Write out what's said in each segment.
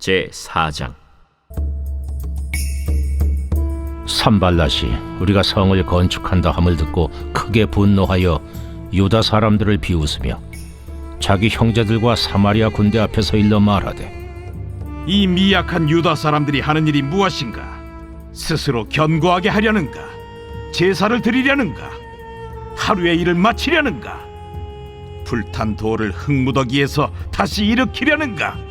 제 4장 산발lat이 우리가 성을 건축한다 함을 듣고 크게 분노하여 유다 사람들을 비웃으며 자기 형제들과 사마리아 군대 앞에서 일러 말하되 이 미약한 유다 사람들이 하는 일이 무엇인가? 스스로 견고하게 하려는가? 제사를 드리려는가? 하루의 일을 마치려는가? 불탄 돌을 흙무더기에서 다시 일으키려는가?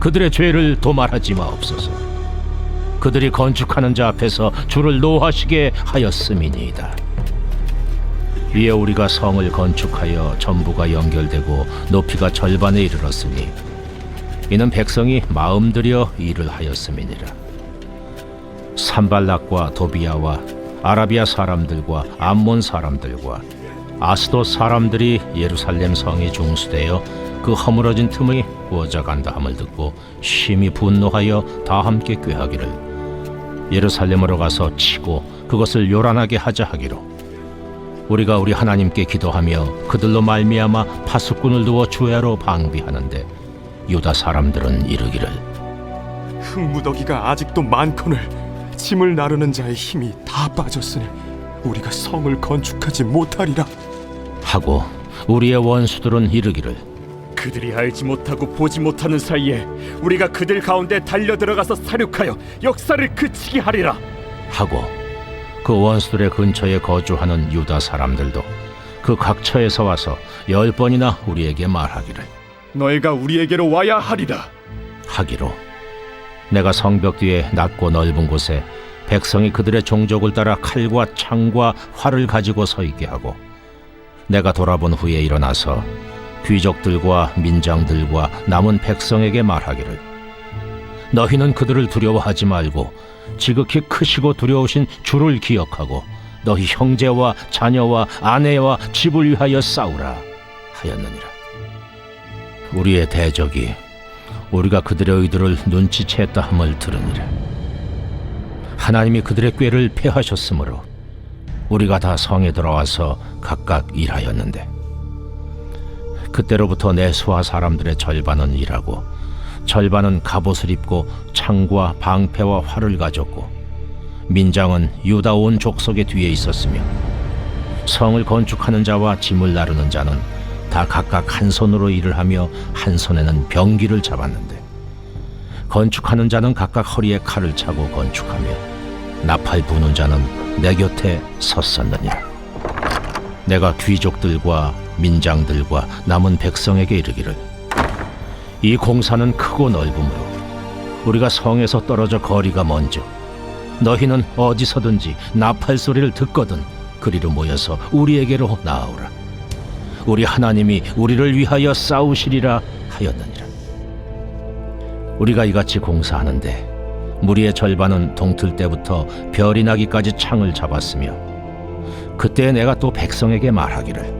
그들의 죄를 도말하지 마옵소서. 그들이 건축하는 자 앞에서 주를 노하시게 하였음이니이다. 이에 우리가 성을 건축하여 전부가 연결되고 높이가 절반에 이르렀으니 이는 백성이 마음 들여 일을 하였음이니라. 산발락과 도비아와 아라비아 사람들과 암몬 사람들과 아스도 사람들이 예루살렘 성에 중수되어 그 허물어진 틈의 구어져 간다 함을 듣고 심히 분노하여 다 함께 꾀하기를 예루살렘으로 가서 치고 그것을 요란하게 하자 하기로 우리가 우리 하나님께 기도하며 그들로 말미암아 파수꾼을 두어 주야로 방비하는데 유다 사람들은 이르기를 흙무더기가 아직도 많거늘 짐을 나르는 자의 힘이 다 빠졌으니 우리가 성을 건축하지 못하리라. 하고 우리의 원수들은 이르기를 그들이 알지 못하고 보지 못하는 사이에 우리가 그들 가운데 달려 들어가서 사륙하여 역사를 그치게 하리라. 하고 그 원수들의 근처에 거주하는 유다 사람들도 그 각처에서 와서 열 번이나 우리에게 말하기를 너희가 우리에게로 와야 하리라. 하기로 내가 성벽 뒤에 낮고 넓은 곳에 백성이 그들의 종족을 따라 칼과 창과 활을 가지고 서 있게 하고 내가 돌아본 후에 일어나서 귀족들과 민장들과 남은 백성에게 말하기를 너희는 그들을 두려워하지 말고 지극히 크시고 두려우신 주를 기억하고 너희 형제와 자녀와 아내와 집을 위하여 싸우라 하였느니라. 우리의 대적이 우리가 그들의 의도를 눈치챘다 함을 들으니라. 하나님이 그들의 꾀를 패하셨으므로 우리가 다 성에 들어와서 각각 일하였는데 그때로부터 내 수하 사람들의 절반은 일하고 절반은 갑옷을 입고 창과 방패와 활을 가졌고 민장은 유다 온 족속의 뒤에 있었으며 성을 건축하는 자와 짐을 나르는 자는 다 각각 한 손으로 일을 하며 한 손에는 병기를 잡았는데 건축하는 자는 각각 허리에 칼을 차고 건축하며 나팔 부는 자는 내 곁에 섰었느니라 내가 귀족들과 민장들과 남은 백성에게 이르기를. 이 공사는 크고 넓으므로 우리가 성에서 떨어져 거리가 먼저 너희는 어디서든지 나팔 소리를 듣거든 그리로 모여서 우리에게로 나아오라. 우리 하나님이 우리를 위하여 싸우시리라 하였느니라. 우리가 이같이 공사하는데 무리의 절반은 동틀 때부터 별이 나기까지 창을 잡았으며 그때 내가 또 백성에게 말하기를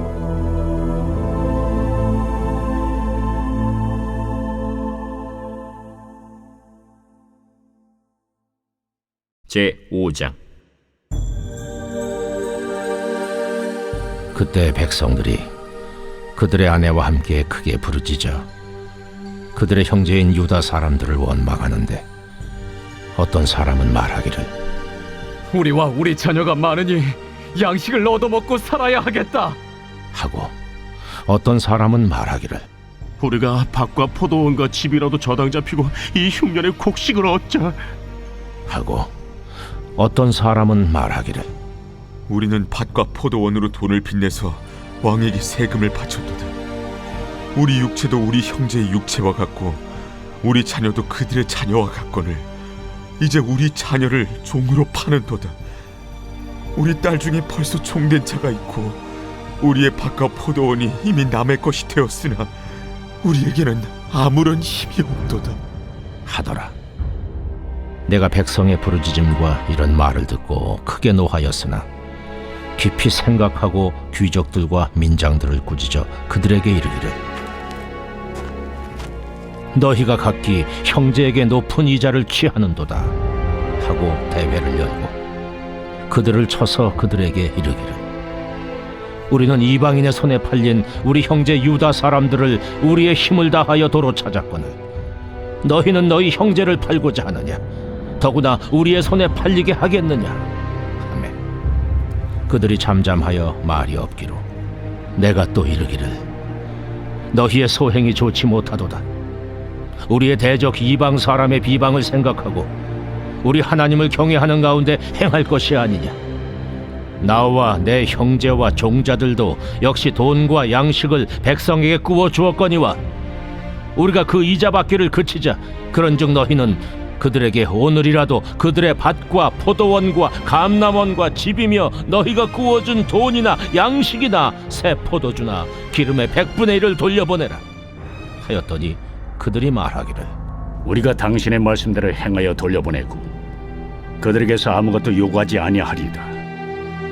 제 5장 그때 백성들이 그들의 아내와 함께 크게 부르짖어 그들의 형제인 유다 사람들을 원망하는데 어떤 사람은 말하기를 우리와 우리 자녀가 많으니 양식을 얻어먹고 살아야 하겠다. 하고 어떤 사람은 말하기를 우리가 밭과 포도원과 집이라도 저당 잡히고 이 흉년에 곡식을 얻자. 하고 어떤 사람은 말하기를 우리는 밭과 포도원으로 돈을 빚내서 왕에게 세금을 바쳤도다. 우리 육체도 우리 형제의 육체와 같고 우리 자녀도 그들의 자녀와 같거늘 이제 우리 자녀를 종으로 파는도다. 우리 딸 중에 벌써 종된 자가 있고 우리의 밭과 포도원이 이미 남의 것이 되었으나 우리에게는 아무런 힘이 없도다. 하더라. 내가 백성의 부르짖음과 이런 말을 듣고 크게 노하였으나 깊이 생각하고 귀족들과 민장들을 꾸짖어 그들에게 이르기를. 너희가 각기 형제에게 높은 이자를 취하는도다 하고 대회를 열고 그들을 쳐서 그들에게 이르기를. 우리는 이방인의 손에 팔린 우리 형제 유다 사람들을 우리의 힘을 다하여 도로 찾았거늘 너희는 너희 형제를 팔고자 하느냐 더구나 우리의 손에 팔리게 하겠느냐? 하매 그들이 잠잠하여 말이 없기로 내가 또 이르기를 너희의 소행이 좋지 못하도다. 우리의 대적 이방 사람의 비방을 생각하고 우리 하나님을 경외하는 가운데 행할 것이 아니냐? 나와 내 형제와 종자들도 역시 돈과 양식을 백성에게 구워 주었거니와 우리가 그 이자 받기를 그치자 그런즉 너희는 그들에게 오늘이라도 그들의 밭과 포도원과 감남원과 집이며 너희가 구워준 돈이나 양식이나 새 포도주나 기름의 백분의 일을 돌려보내라 하였더니 그들이 말하기를 우리가 당신의 말씀대로 행하여 돌려보내고 그들에게서 아무것도 요구하지 아니하리이다.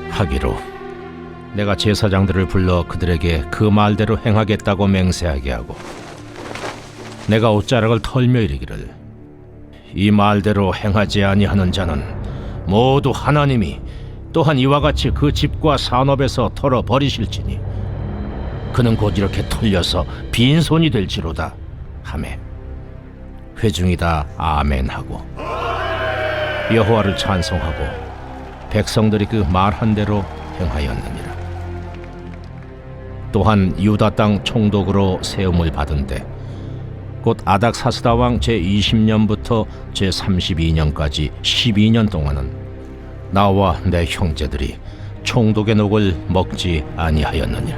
하기로 내가 제사장들을 불러 그들에게 그 말대로 행하겠다고 맹세하게 하고 내가 옷자락을 털며 이르기를 이 말대로 행하지 아니하는 자는 모두 하나님이 또한 이와 같이 그 집과 산업에서 털어 버리실지니 그는 곧 이렇게 털려서 빈손이 될지로다. 하매. 회중이다. 아멘하고. 여호와를 찬송하고 백성들이 그 말한 대로 행하였느니라. 또한 유다 땅 총독으로 세움을 받은데 곧 아닥사스다 왕 제 20년부터 제 32년까지 12년 동안은 나와 내 형제들이 총독의 녹을 먹지 아니하였느니라.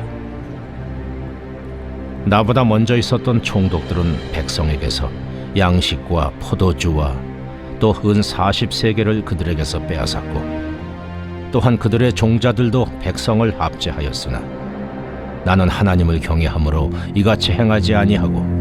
나보다 먼저 있었던 총독들은 백성에게서 양식과 포도주와 또 은 40세계를 그들에게서 빼앗았고 또한 그들의 종자들도 백성을 압제하였으나 나는 하나님을 경외함으로 이같이 행하지 아니하고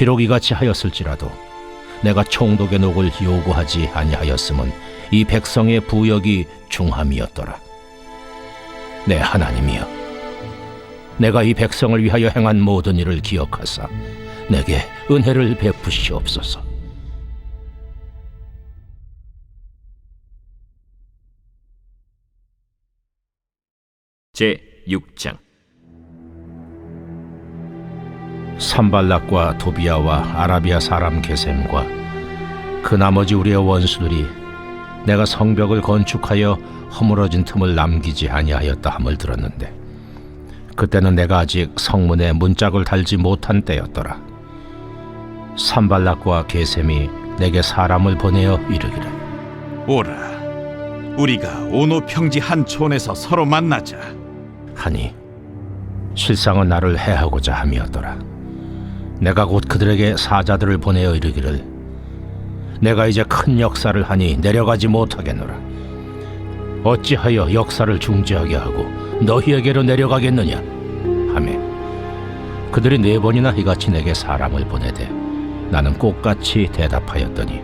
비록 이같이 하였을지라도 내가 총독의 녹을 요구하지 아니하였음은 이 백성의 부역이 중함이었더라. 내 하나님이여 내가 이 백성을 위하여 행한 모든 일을 기억하사 내게 은혜를 베푸시옵소서. 제 6장 산발락과 도비아와 아라비아 사람 게셈과 그 나머지 우리의 원수들이 내가 성벽을 건축하여 허물어진 틈을 남기지 아니하였다 함을 들었는데 그때는 내가 아직 성문에 문짝을 달지 못한 때였더라. 산발락과 게셈이 내게 사람을 보내어 이르기를. 오라 우리가 오노 평지 한 촌에서 서로 만나자. 하니 실상은 나를 해하고자 함이었더라. 내가 곧 그들에게 사자들을 보내어 이르기를 내가 이제 큰 역사를 하니 내려가지 못하겠노라. 어찌하여 역사를 중지하게 하고 너희에게로 내려가겠느냐? 하매 그들이 네 번이나 이같이 내게 사람을 보내되 나는 꽃같이 대답하였더니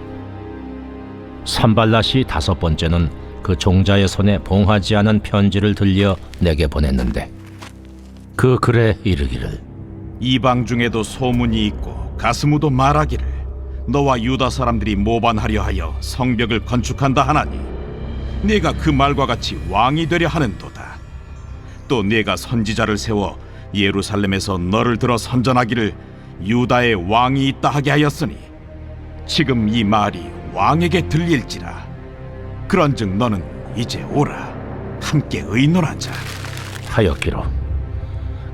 산발랏이 다섯 번째는 그 종자의 손에 봉하지 않은 편지를 들려 내게 보냈는데 그 글에 이르기를 이방 중에도 소문이 있고 가스무도 말하기를 너와 유다 사람들이 모반하려 하여 성벽을 건축한다 하나니 네가 그 말과 같이 왕이 되려 하는도다. 또 네가 선지자를 세워 예루살렘에서 너를 들어 선전하기를 유다의 왕이 있다 하게 하였으니 지금 이 말이 왕에게 들릴지라. 그런즉 너는 이제 오라. 함께 의논하자. 하였기로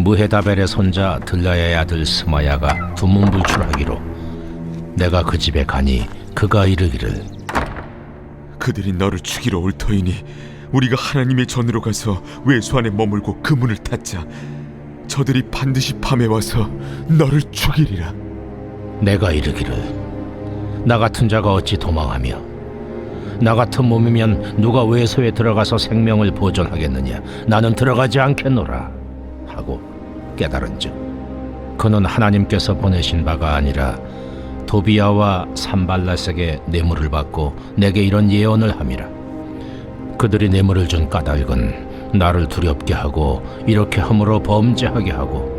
무헤다벨의 손자 들라야의 아들 스마야가 두문불출하기로 내가 그 집에 가니 그가 이르기를 그들이 너를 죽이러 올 터이니 우리가 하나님의 전으로 가서 외수 안에 머물고 그 문을 닫자. 저들이 반드시 밤에 와서 너를 죽이리라. 내가 이르기를 나 같은 자가 어찌 도망하며 나 같은 몸이면 누가 외소에 들어가서 생명을 보존하겠느냐? 나는 들어가지 않겠노라 하고 깨달은즉 그는 하나님께서 보내신 바가 아니라 도비야와 산발라색의 뇌물을 받고 내게 이런 예언을 함이라. 그들이 뇌물을 준 까닭은 나를 두렵게 하고 이렇게 함으로 범죄하게 하고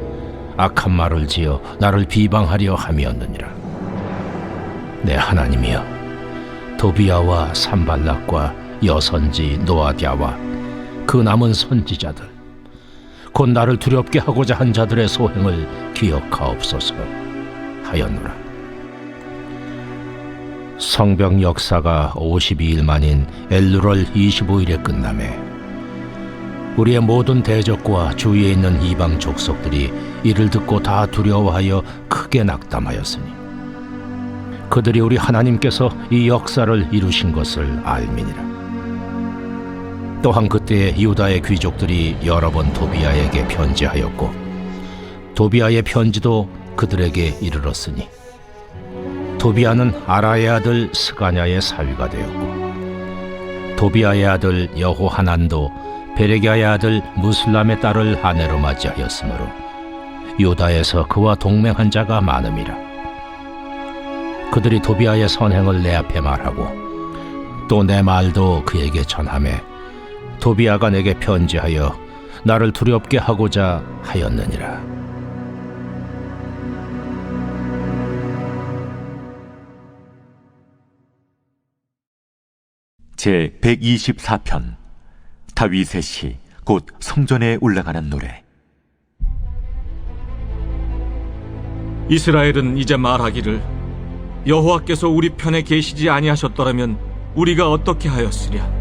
악한 말을 지어 나를 비방하려 함이었느니라. 내 하나님이여. 도비야와 산발락과 여선지 노아디아와 그 남은 선지자들 곧 나를 두렵게 하고자 한 자들의 소행을 기억하옵소서 하였노라 성병 역사가 52일 만인 엘루럴 25일에 끝남에 우리의 모든 대적과 주위에 있는 이방 족속들이 이를 듣고 다 두려워하여 크게 낙담하였으니 그들이 우리 하나님께서 이 역사를 이루신 것을 알미니라. 또한 그때 유다의 귀족들이 여러 번 도비아에게 편지하였고 도비아의 편지도 그들에게 이르렀으니 도비아는 아라의 아들 스가냐의 사위가 되었고 도비아의 아들 여호하난도 베레기아의 아들 무슬람의 딸을 아내로 맞이하였으므로 유다에서 그와 동맹한 자가 많음이라. 그들이 도비아의 선행을 내 앞에 말하고 또 내 말도 그에게 전함에 도비아가 내게 편지하여 나를 두렵게 하고자 하였느니라. 제 124편 다윗의 시 곧 성전에 올라가는 노래 이스라엘은 이제 말하기를 여호와께서 우리 편에 계시지 아니하셨더라면 우리가 어떻게 하였으랴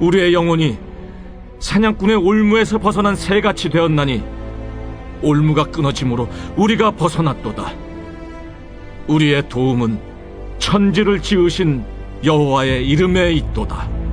우리의 영혼이 사냥꾼의 올무에서 벗어난 새같이 되었나니 올무가 끊어짐으로 우리가 벗어났도다. 우리의 도움은 천지를 지으신 여호와의 이름에 있도다.